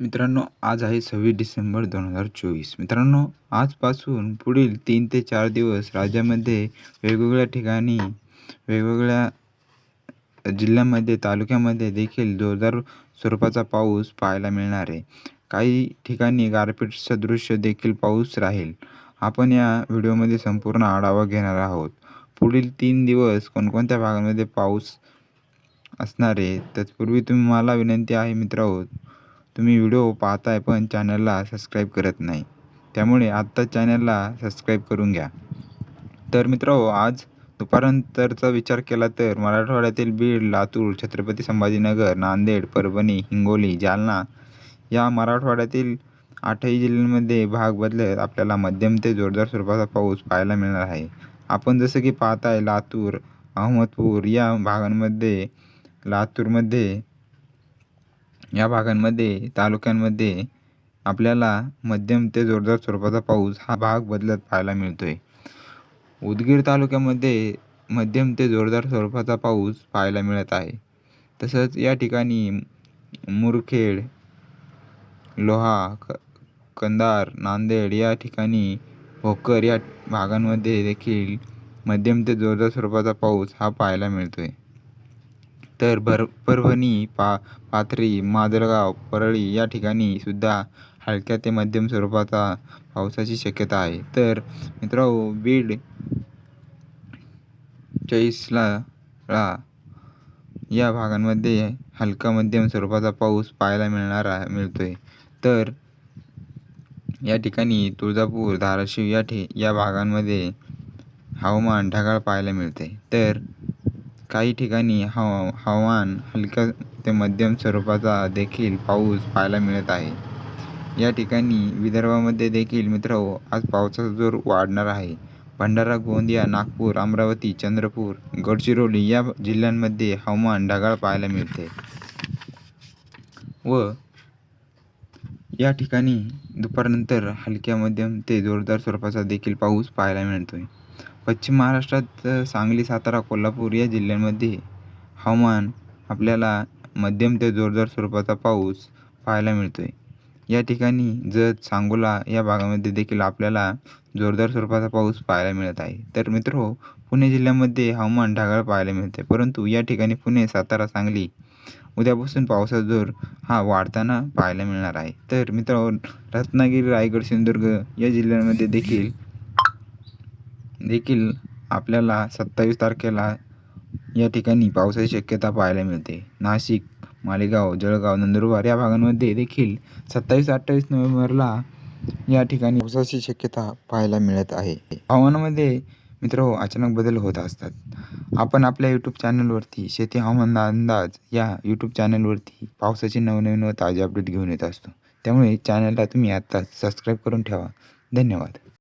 मित्रांनो आज आहे सव्वीस डिसेंबर दोन हजार चोवीस. मित्रांनो आजपासून पुढील तीन ते चार दिवस राज्यामध्ये वेगवेगळ्या ठिकाणी वेगवेगळ्या जिल्ह्यामध्ये तालुक्यामध्ये देखील जोरदार स्वरूपाचा पाऊस पाहायला मिळणार आहे. काही ठिकाणी गारपीट सदृश देखील पाऊस राहील. आपण या व्हिडिओमध्ये संपूर्ण आढावा घेणार आहोत. पुढील तीन दिवस कोणकोणत्या भागांमध्ये पाऊस असणार आहे तत्पूर्वी तुम्ही मला विनंती आहे मित्रांनो तुम्ही व्हिडिओ पाहताय पण चॅनलला सबस्क्राईब करत नाही. त्यामुळे आत्ता चॅनलला सबस्क्राईब करून घ्या. तर मित्रांनो आज दुपारनंतरचा विचार केला तर मराठवाड्यातील बीड लातूर छत्रपती संभाजीनगर नांदेड परभणी हिंगोली जालना या मराठवाड्यातील आठही जिल्ह्यांमध्ये भाग बदलत आपल्याला मध्यम ते जोरदार स्वरूपाचा पाऊस पाहायला मिळणार आहे. आपण जसं की पाहताय लातूर अहमदपूर या भागांमध्ये लातूरमध्ये या भागांमध्ये तालुक्यांमध्ये आपल्याला मध्यम ते जोरदार स्वरूपाचा पाऊस हा भाग बदलत पाहायला मिळतो आहे उदगीर तालुक्यामध्ये मध्यम ते जोरदार स्वरूपाचा पाऊस पाहायला मिळत आहे. तसंच या ठिकाणी मुरखेड लोहा क कंदार नांदेड या ठिकाणी भोकर या भागांमध्ये देखील मध्यम ते जोरदार स्वरूपाचा पाऊस हा पाहायला मिळतो आहे तर भर परभणी पा पाथरी माजलगाव परळी या ठिकाणी सुद्धा हलक्या ते मध्यम स्वरूपाचा पावसाची शक्यता आहे. तर मित्रांनो बीड चाळीसला या भागांमध्ये हलका मध्यम स्वरूपाचा पाऊस पाहायला मिळणार आहे मिळतो आहे तर या ठिकाणी तुळजापूर धाराशिव या ठे या भागांमध्ये हवामान ढगाळ पाहायला मिळते तर काही ठिकाणी हवा हवामान हलक्या ते मध्यम स्वरूपाचा देखील पाऊस पाहायला मिळत आहे. या ठिकाणी विदर्भामध्ये देखील मित्र हो, आज पावसाचा जोर वाढणार आहे. भंडारा गोंदिया नागपूर अमरावती चंद्रपूर गडचिरोली या जिल्ह्यांमध्ये हवामान ढगाळ पाहायला मिळते. व या ठिकाणी दुपारनंतर हलक्या मध्यम ते जोरदार स्वरूपाचा देखील पाऊस पाहायला मिळतो आहे पश्चिम महाराष्ट्रात सांगली सातारा कोल्हापूर या जिल्ह्यांमध्ये हवामान आपल्याला मध्यम ते जोरदार स्वरूपाचा पाऊस पाहायला मिळतो आहे या ठिकाणी जत सांगोला या भागामध्ये देखील आपल्याला जोरदार स्वरूपाचा पाऊस पाहायला मिळत आहे. तर मित्र पुणे जिल्ह्यामध्ये हवामान ढगाळ पाहायला मिळते. परंतु या ठिकाणी पुणे सातारा सांगली उद्यापासून पावसाचा जोर हा वाढताना पाहायला मिळणार आहे. तर मित्रांनो रत्नागिरी रायगड सिंधुदुर्ग या जिल्ह्यांमध्ये देखील देखील आपल्याला सत्तावीस तारखेला या ठिकाणी पावसाची शक्यता पाहायला मिळते. नाशिक मालेगाव जळगाव नंदुरबार या भागांमध्ये देखील सत्तावीस अठ्ठावीस नोव्हेंबरला या ठिकाणी पावसाची शक्यता पाहायला मिळत आहे. हवामानामध्ये मित्र हो, अचानक बदल होत असतात. आपण आपल्या यूट्यूब चॅनलवरती शेती हवामान अंदाज या यूट्यूब चॅनलवरती पावसाचे नवनवीन व ताजे अपडेट घेऊन येत असतो. त्यामुळे चॅनलला तुम्ही आत्ताच सबस्क्राईब करून ठेवा. धन्यवाद.